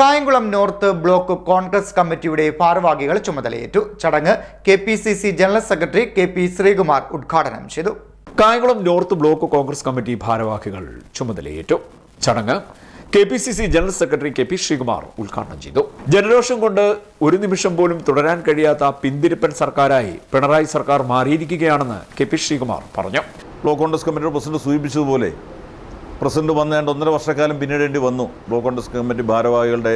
Kayamkulam north block Congress കമ്മിറ്റിയുടെ ഭാരവാഹികൾ ചുമതലയേറ്റു. ചടങ്ങ് K P C C general secretary K P Sreekumar ഉദ്ഘാടനം ചെയ്തു. Kayamkulam north block Congress committee ഭാരവാഹികൾ ചുമതലയേറ്റു. ചടങ്ങ് K P C C general secretary K P Sreekumar ഉദ്ഘാടനം ചെയ്തു. ജനരോഷം കൊണ്ട് ഒരു നിമിഷം പോലും തുടരാൻ കഴിയാത്ത പിന്തിരിപ്പൻ സർക്കാരായി പിണറായി സർക്കാർ മാറിയിരിക്കുകയാണെന്ന് കെ പി ശ്രീകുമാർ പറഞ്ഞു. ബ്ലോക്ക് കോൺഗ്രസ് കമ്മിറ്റിയുടെ പ്രസിഡന്റ് സൂചിപ്പിച്ചതുപോലെ പ്രസിഡന്റ് വന്നേണ്ട ഒന്നര വർഷക്കാലം പിന്നിടേണ്ടി വന്നു. ബ്ലോക്ക് കോൺഗ്രസ് കമ്മിറ്റി ഭാരവാഹികളുടെ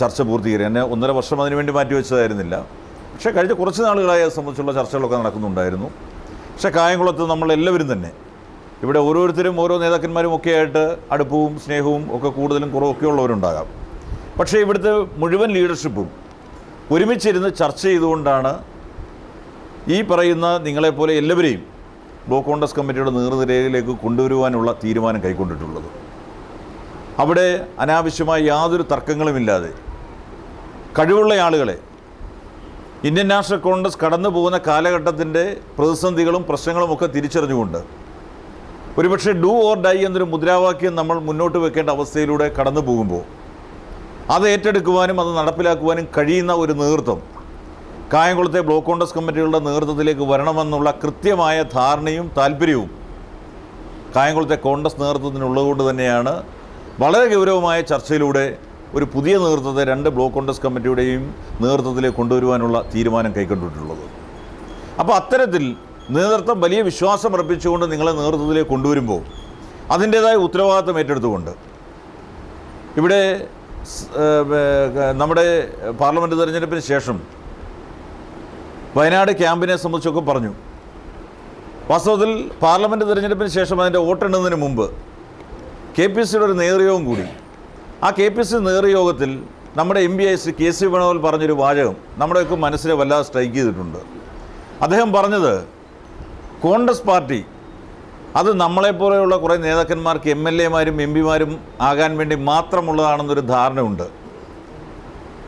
ചർച്ച പൂർത്തീകരിക്കാൻ എന്നെ ഒന്നര വർഷം അതിനുവേണ്ടി മാറ്റിവെച്ചതായിരുന്നില്ല പക്ഷേ കഴിഞ്ഞ കുറച്ച് നാളുകളായി അത് സംബന്ധിച്ചുള്ള ചർച്ചകളൊക്കെ നടക്കുന്നുണ്ടായിരുന്നു. പക്ഷേ കായംകുളത്ത് നമ്മളെല്ലാവരും തന്നെ ഇവിടെ ഓരോരുത്തരും ഓരോ നേതാക്കന്മാരും ഒക്കെ ആയിട്ട് അടുപ്പവും സ്നേഹവും ഒക്കെ കൂടുതലും കുറവൊക്കെ ഉള്ളവരുണ്ടാകാം. പക്ഷേ ഇവിടുത്തെ മുഴുവൻ ലീഡർഷിപ്പും ഒരുമിച്ചിരുന്ന് ചർച്ച ചെയ്തുകൊണ്ടാണ് ഈ പറയുന്ന നിങ്ങളെപ്പോലെ എല്ലാവരെയും ബ്ലോക്ക് കോൺഗ്രസ് കമ്മിറ്റിയുടെ നേതൃനിരയിലേക്ക് കൊണ്ടുവരുവാനുള്ള തീരുമാനം കൈക്കൊണ്ടിട്ടുള്ളത്. അവിടെ അനാവശ്യമായ യാതൊരു തർക്കങ്ങളുമില്ലാതെ കഴിവുള്ള ആളുകളെ ഇന്ത്യൻ നാഷണൽ കോൺഗ്രസ് കടന്നു പോകുന്ന കാലഘട്ടത്തിന്റെ പ്രതിസന്ധികളും പ്രശ്നങ്ങളും ഒക്കെ തിരിച്ചറിഞ്ഞുകൊണ്ട് ഒരുപക്ഷെ ഡു ഓർ ഡൈ എന്നൊരു മുദ്രാവാക്യം നമ്മൾ മുന്നോട്ട് വെക്കേണ്ട അവസ്ഥയിലൂടെ കടന്നു പോകുമ്പോൾ അത് ഏറ്റെടുക്കുവാനും അത് നടപ്പിലാക്കുവാനും കഴിയുന്ന ഒരു നേതൃത്വം കായംകുളത്തെ ബ്ലോക്ക് കോൺഗ്രസ് കമ്മിറ്റികളുടെ നേതൃത്വത്തിലേക്ക് വരണമെന്നുള്ള കൃത്യമായ ധാരണയും താല്പര്യവും കായംകുളത്തെ കോൺഗ്രസ് നേതൃത്വത്തിനുള്ളതുകൊണ്ട് തന്നെയാണ്. വളരെ ഗൗരവമായ ചർച്ചയിലൂടെ ഒരു പുതിയ നേതൃത്വത്തെ രണ്ട് ബ്ലോക്ക് കോൺഗ്രസ് കമ്മിറ്റിയുടെയും നേതൃത്വത്തിലേക്ക് കൊണ്ടുവരുവാനുള്ള തീരുമാനം കൈക്കൊണ്ടിട്ടുള്ളത്. അപ്പോൾ അത്തരത്തിൽ നേതൃത്വം വലിയ വിശ്വാസം അർപ്പിച്ചുകൊണ്ട് നിങ്ങളെ നേതൃത്വത്തിലേക്ക് കൊണ്ടുവരുമ്പോൾ അതിന്റേതായ ഉത്തരവാദിത്വം ഏറ്റെടുത്തുകൊണ്ട് ഇവിടെ നമ്മുടെ പാർലമെന്റ് തെരഞ്ഞെടുപ്പിന് ശേഷം വയനാട് ക്യാമ്പിനെ സംബന്ധിച്ചൊക്കെ പറഞ്ഞു. വാസ്തവത്തിൽ പാർലമെന്റ് തിരഞ്ഞെടുപ്പിന് ശേഷം അതിന്റെ വോട്ടെണ്ണുന്നതിന് മുമ്പ് കെ പി സിയുടെ ഒരു നേതൃയോഗം കൂടി. ആ കെ പി സി നേതൃയോഗത്തിൽ നമ്മുടെ എം പി ഐ ശ്രീ കെ സി വേണോൽ പറഞ്ഞൊരു വാചകം നമ്മുടെയൊക്കെ മനസ്സിനെ വല്ലാതെ സ്ട്രൈക്ക് ചെയ്തിട്ടുണ്ട്. അദ്ദേഹം പറഞ്ഞത് കോൺഗ്രസ് പാർട്ടി അത് നമ്മളെപ്പോലെയുള്ള കുറേ നേതാക്കന്മാർക്ക് എം എൽ എമാരും എം പിമാരും ആകാൻ വേണ്ടി മാത്രമുള്ളതാണെന്നൊരു ധാരണയുണ്ട്.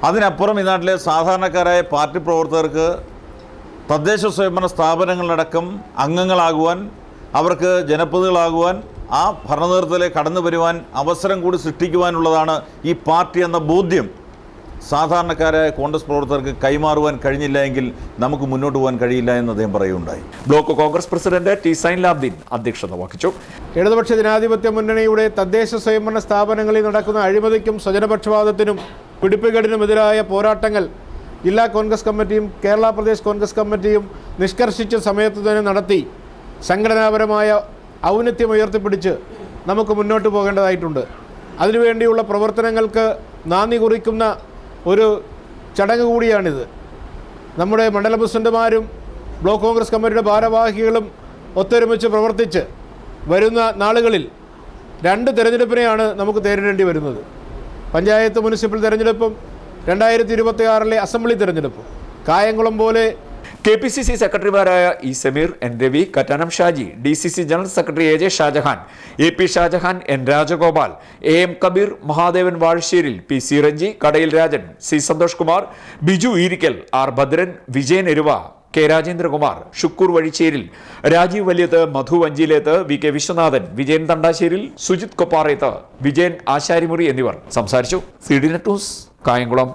അതിനപ്പുറം ഈ നാട്ടിലെ സാധാരണക്കാരായ പാർട്ടി പ്രവർത്തകർക്ക് തദ്ദേശ സ്വയംഭരണ സ്ഥാപനങ്ങളടക്കം അംഗങ്ങളാകുവാൻ അവർക്ക് ജനപ്രതികളാകുവാൻ ആ ഭരണനേതൃത്വത്തിലേക്ക് കടന്നു വരുവാൻ അവസരം കൂടി സൃഷ്ടിക്കുവാനുള്ളതാണ് ഈ പാർട്ടി എന്ന ബോധ്യം. സാധാരണക്കാരായ കോൺഗ്രസ് പ്രവർത്തകർക്ക് കൈമാറുവാൻ കഴിഞ്ഞില്ല എങ്കിൽ നമുക്ക് മുന്നോട്ട് പോകാൻ കഴിയില്ല എന്ന് അദ്ദേഹം പറയുകയുണ്ടായി. Block Congress president T Zainulabdeen അധ്യക്ഷത വഹിച്ചു. ഇടതുപക്ഷ ജനാധിപത്യ മുന്നണിയുടെ തദ്ദേശ സ്വയംഭരണ സ്ഥാപനങ്ങളിൽ നടക്കുന്ന അഴിമതിക്കും സ്വജനപക്ഷപാതത്തിനും പിടിപ്പുകേടിനുമെതിരായ പോരാട്ടങ്ങൾ ജില്ലാ കോൺഗ്രസ് കമ്മിറ്റിയും കേരള പ്രദേശ് കോൺഗ്രസ് കമ്മിറ്റിയും നിഷ്കർഷിച്ച സമയത്ത് തന്നെ നടത്തി സംഘടനാപരമായ ഔന്നത്യം ഉയർത്തിപ്പിടിച്ച് നമുക്ക് മുന്നോട്ട് പോകേണ്ടതായിട്ടുണ്ട്. അതിനുവേണ്ടിയുള്ള പ്രവർത്തനങ്ങൾക്ക് നാന്ദി കുറിക്കുന്ന ഒരു ചടങ്ങ് കൂടിയാണിത്. നമ്മുടെ മണ്ഡല പ്രസിഡന്റുമാരും ബ്ലോക്ക് കോൺഗ്രസ് കമ്മിറ്റിയുടെ ഭാരവാഹികളും ഒത്തൊരുമിച്ച് പ്രവർത്തിച്ച് വരുന്ന നാളുകളിൽ രണ്ട് തിരഞ്ഞെടുപ്പിനെയാണ് നമുക്ക് നേരിടേണ്ടി വരുന്നത്. പഞ്ചായത്ത് മുനിസിപ്പൽ തിരഞ്ഞെടുപ്പും രണ്ടായിരത്തി ഇരുപത്തി ആറിലെ അസംബ്ലി തിരഞ്ഞെടുപ്പ്. കായംകുളം പോലെ കെ പി സി സി സെക്രട്ടറിമാരായ E Sameer N Ravi Kattanam Shaji D C C general secretary A J Shajahan A P Shajahan N Rajagopal A M Kabeer Mahadevan Vazhasseril P C Ranji Kadayil Rajan C Santhosh Kumar Biju Eerikkal R Bhadran Vijayan Eruva K Rajendrakumar Shukkoor Vazhicheril Rajeev Valiyath Madhu Vanchiyileth V K Viswanathan Vijayan Thandasseril Sujith Kopparethu Vijayan Asharimuri എന്നിവർ സംസാരിച്ചു. C D net news Kayamkulam.